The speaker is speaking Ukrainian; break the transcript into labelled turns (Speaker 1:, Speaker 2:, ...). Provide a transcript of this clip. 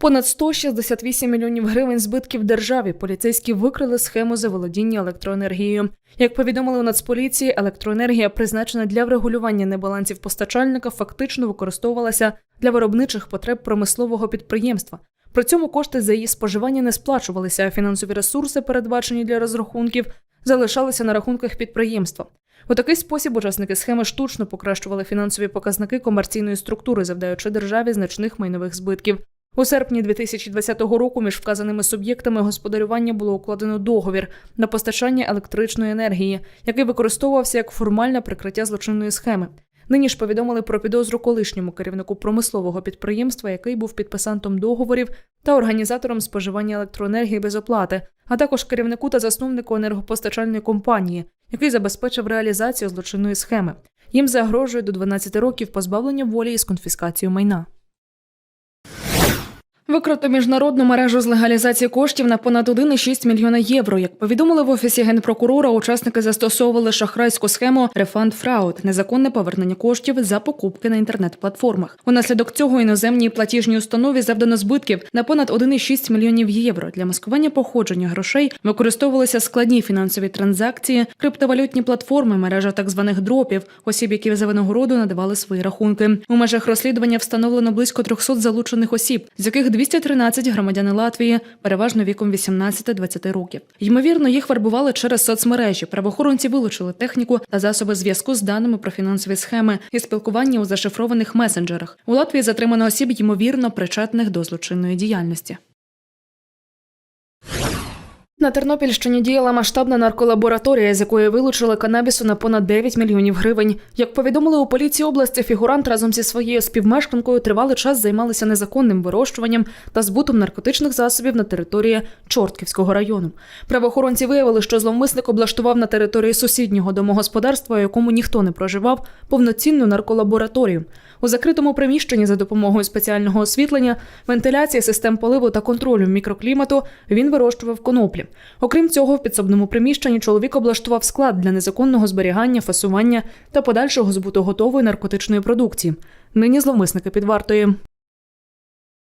Speaker 1: Понад 168 мільйонів гривень збитків державі поліцейські викрили схему заволодіння електроенергією. Як повідомили у Нацполіції, електроенергія, призначена для врегулювання небалансів постачальника, фактично використовувалася для виробничих потреб промислового підприємства. При цьому кошти за її споживання не сплачувалися, а фінансові ресурси, передбачені для розрахунків, залишалися на рахунках підприємства. У такий спосіб учасники схеми штучно покращували фінансові показники комерційної структури, завдаючи державі значних майнових збитків. У серпні 2020 року між вказаними суб'єктами господарювання було укладено договір на постачання електричної енергії, який використовувався як формальне прикриття злочинної схеми. Нині ж повідомили про підозру колишньому керівнику промислового підприємства, який був підписантом договорів та організатором споживання електроенергії без оплати, а також керівнику та засновнику енергопостачальної компанії, який забезпечив реалізацію злочинної схеми. Їм загрожує до 12 років позбавлення волі із конфіскацією майна. Викрито міжнародну мережу з легалізації коштів на понад 1,6 мільйона євро. Як повідомили в офісі генпрокурора, учасники застосовували шахрайську схему Refund Fraud – незаконне повернення коштів за покупки на інтернет-платформах. Унаслідок цього іноземній платіжній установі завдано збитків на понад 1,6 мільйонів євро. Для маскування походження грошей використовувалися складні фінансові транзакції, криптовалютні платформи, мережа так званих дропів, осіб, які за винагороду надавали свої рахунки. У межах розслідування встановлено близько 300 залучених осіб, з яких 213 громадяни Латвії, переважно віком 18-20 років. Ймовірно, їх вербували через соцмережі. Правоохоронці вилучили техніку та засоби зв'язку з даними про фінансові схеми і спілкування у зашифрованих месенджерах. У Латвії затримано осіб, ймовірно, причетних до злочинної діяльності. На Тернопільщині діяла масштабна нарколабораторія, з якої вилучили канабісу на понад 9 мільйонів гривень. Як повідомили у поліції області, фігурант разом зі своєю співмешканкою тривалий час займалися незаконним вирощуванням та збутом наркотичних засобів на території Чортківського району. Правоохоронці виявили, що зловмисник облаштував на території сусіднього домогосподарства, якому ніхто не проживав, повноцінну нарколабораторію. У закритому приміщенні за допомогою спеціального освітлення, вентиляції систем поливу та контролю мікроклімату він вирощував коноплі. Окрім цього, в підсобному приміщенні чоловік облаштував склад для незаконного зберігання, фасування та подальшого збуту готової наркотичної продукції. Нині зловмисники під вартою.